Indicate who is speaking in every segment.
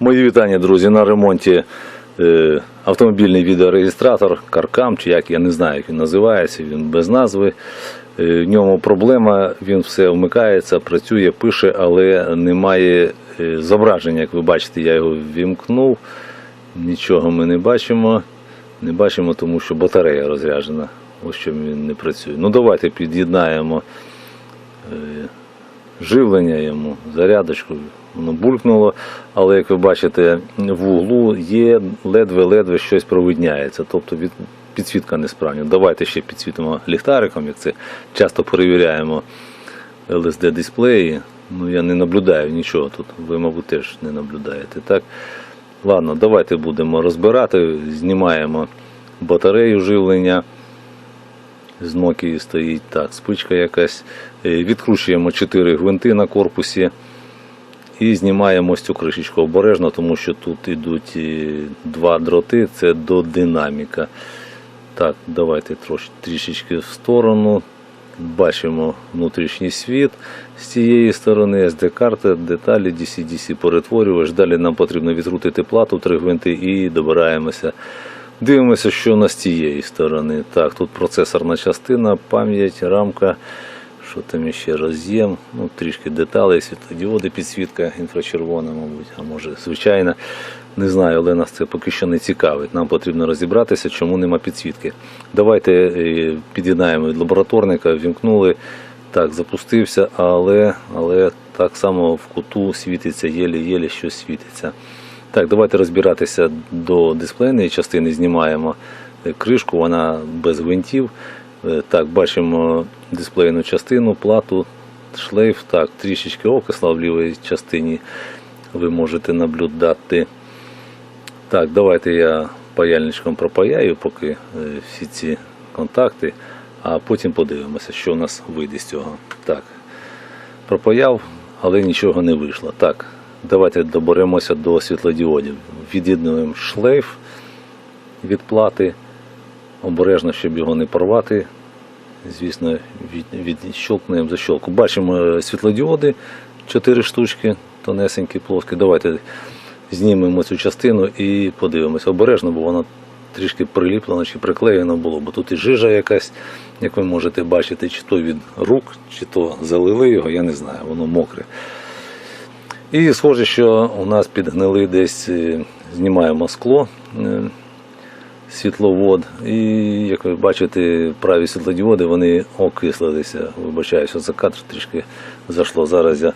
Speaker 1: Мої вітання, друзі, на ремонті е, автомобільний відеореєстратор Каркам, чи як я не знаю, як він називається, він без назви. Е, в ньому проблема, він все вмикається, працює, пише, але немає е, зображення. Як ви бачите, я його вімкнув. Нічого ми не бачимо. Не бачимо, тому що батарея розряджена. Ось чому він не працює. Ну давайте під'єднаємо е, живлення йому, зарядочку. Воно булькнуло, але як ви бачите, в углу є ледве-ледве щось провидняється. Тобто підсвітка несправна. Давайте ще підсвітимо ліхтариком, як це часто перевіряємо LSD дисплеї. Ну я не наблюдаю нічого тут. Ви, мабуть, теж не наблюдаєте. Так? Ладно, давайте будемо розбирати. Знімаємо батарею живлення. З Nokia стоїть так, спичка якась. Е, Відкручуємо 4 гвинти на корпусі і знімаємо ось цю кришечку обережно, тому що тут йдуть е, два дроти, це до динаміка. Так, давайте трішечки в сторону. Бачимо внутрішній світ з цієї сторони, SD-карта, деталі, DC-DC перетворювач. Далі нам потрібно відкрутити плату, три гвинти і добираємося. Дивимося, що у нас з цієї сторони. Так, тут процесорна частина, пам'ять, рамка. Що там ще роз'єм, ну трішки деталей, світлодіоди, підсвітка інфрачервона, мабуть, а може звичайна. Не знаю, але нас це поки що не цікавить. Нам потрібно розібратися, чому нема підсвітки. Давайте е, під'єднаємо від лабораторника, вімкнули. Так, запустився, але, але так само в куту світиться, єлі-єлі щось світиться. Так, давайте розбиратися до дисплейної частини, знімаємо кришку, вона без гвинтів. Е, Так, бачимо дисплейну частину, плату, шлейф. Так, трішечки окисла в лівій частині ви можете наблюдати. Так, давайте я паяльничком пропаяю поки е, всі ці контакти, а потім подивимося, що у нас вийде з цього. Так, пропаяв, але нічого не вийшло. Так, давайте доберемося до світлодіодів. Від'єднуємо шлейф від плати, обережно, щоб його не порвати. Звісно, від, відщолкнемо защолку. Бачимо е, світлодіоди, 4 штучки, тонесенькі, плоскі. Давайте знімемо цю частину і подивимося. Обережно, бо воно трішки приліплено чи приклеєно було, бо тут і жижа якась, як ви можете бачити, чи то від рук, чи то залили його, я не знаю, воно мокре. І схоже, що у нас підгнили десь, е, знімаємо скло, е, світловод. І як ви бачите, праві світлодіоди вони окислилися. Вибачаюся, за кадр трішки зайшло. Зараз я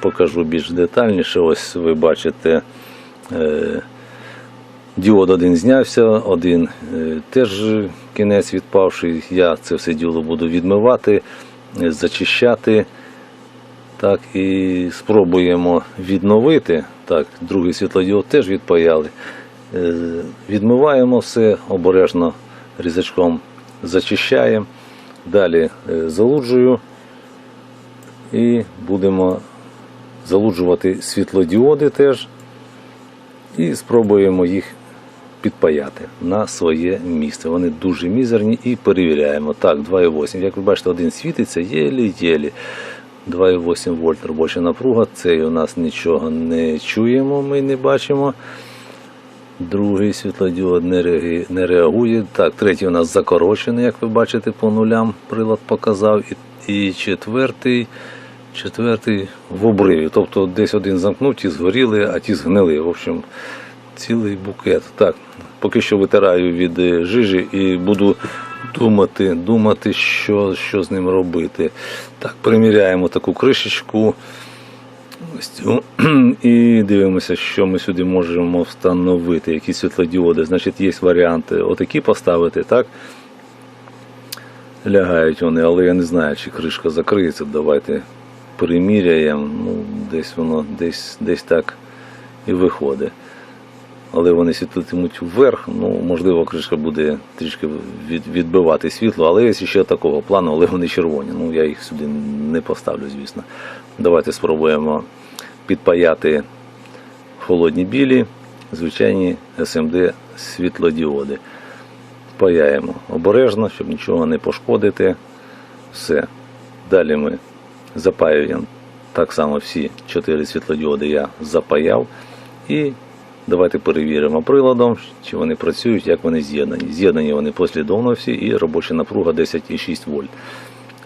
Speaker 1: покажу більш детальніше. Ось ви бачите. е, Діод один знявся, один теж кінець відпавший. Я це все діло буду відмивати, зачищати. Так, і спробуємо відновити. Так, другий світлодіод теж відпаяли. Е, Відмиваємо все обережно різачком зачищаємо. Далі е, залуджую і будемо залуджувати світлодіоди теж. І спробуємо їх підпаяти на своє місце. Вони дуже мізерні і перевіряємо. Так, 2,8. Як ви бачите, один світиться єлі-єлі. 2,8 вольт робоча напруга. Цей у нас нічого не чуємо, ми не бачимо. Другий світлодіод не реагує. Так, третій у нас закорочений, як ви бачите, по нулям прилад показав. І, і четвертий, четвертий в обриві. Тобто десь один замкнув, ті згоріли, а ті згнили. В общем, цілий букет. Так, поки що витираю від е, жижі і буду думати, думати, що, що з ним робити. Так, приміряємо таку кришечку. Ось цю. І дивимося, що ми сюди можемо встановити, які світлодіоди. Значить, є варіанти отакі поставити, так? Лягають вони, але я не знаю, чи кришка закриється. Давайте приміряємо. Ну, десь воно десь, десь так і виходить. Але вони світлитимуть вверх, ну, можливо, кришка буде трішки відбивати світло, але є ще такого плану, але вони червоні. Ну, я їх сюди не поставлю, звісно. Давайте спробуємо підпаяти холодні білі, звичайні SMD світлодіоди. Паяємо обережно, щоб нічого не пошкодити. Все. Далі ми запаюємо так само всі чотири світлодіоди я запаяв і Давайте перевіримо приладом, чи вони працюють, як вони з'єднані. З'єднані вони послідовно всі і робоча напруга 10,6 вольт.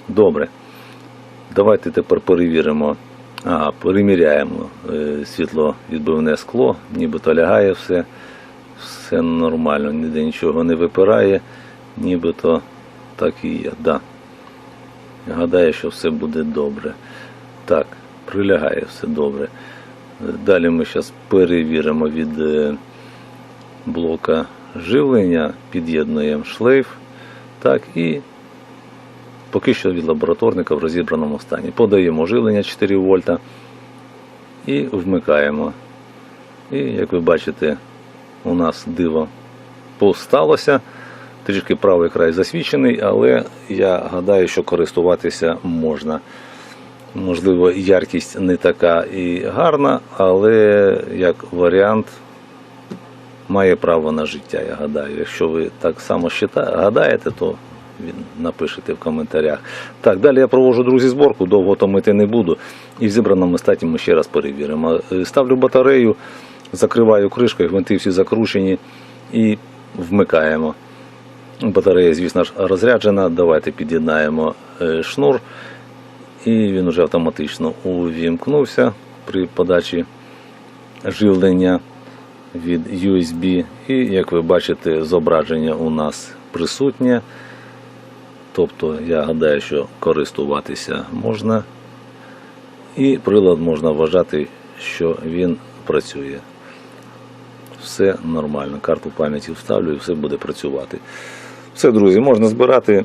Speaker 1: Добре. Давайте тепер перевіримо. А, переміряємо е, світловідбивне скло, нібито лягає все, все нормально, ніде нічого не випирає, нібито так і є. Да. Гадаю, що все буде добре. Так, прилягає все добре. Далі ми зараз перевіримо від е, блока живлення, під'єднуємо шлейф. Так, і поки що від лабораторника в розібраному стані. Подаємо живлення 4 вольта і вмикаємо. І як ви бачите, у нас диво посталося. Трішки правий край засвічений, але я гадаю, що користуватися можна. Можливо, яркість не така і гарна, але як варіант має право на життя, я гадаю. Якщо ви так само гадаєте, то напишете в коментарях. Так, далі я проводжу, друзі, зборку, довго томити не буду. І в зібраному статі ми ще раз перевіримо. Е, Ставлю батарею, закриваю кришкою, гвинти всі закручені і вмикаємо. Батарея, звісно ж, розряджена. Давайте під'єднаємо е, шнур. І він вже автоматично увімкнувся при подачі живлення від USB. І, як ви бачите, зображення у нас присутнє. Тобто, я гадаю, що користуватися можна. І прилад можна вважати, що він працює. Все нормально. Карту пам'яті вставлю і все буде працювати. Все, друзі, можна збирати.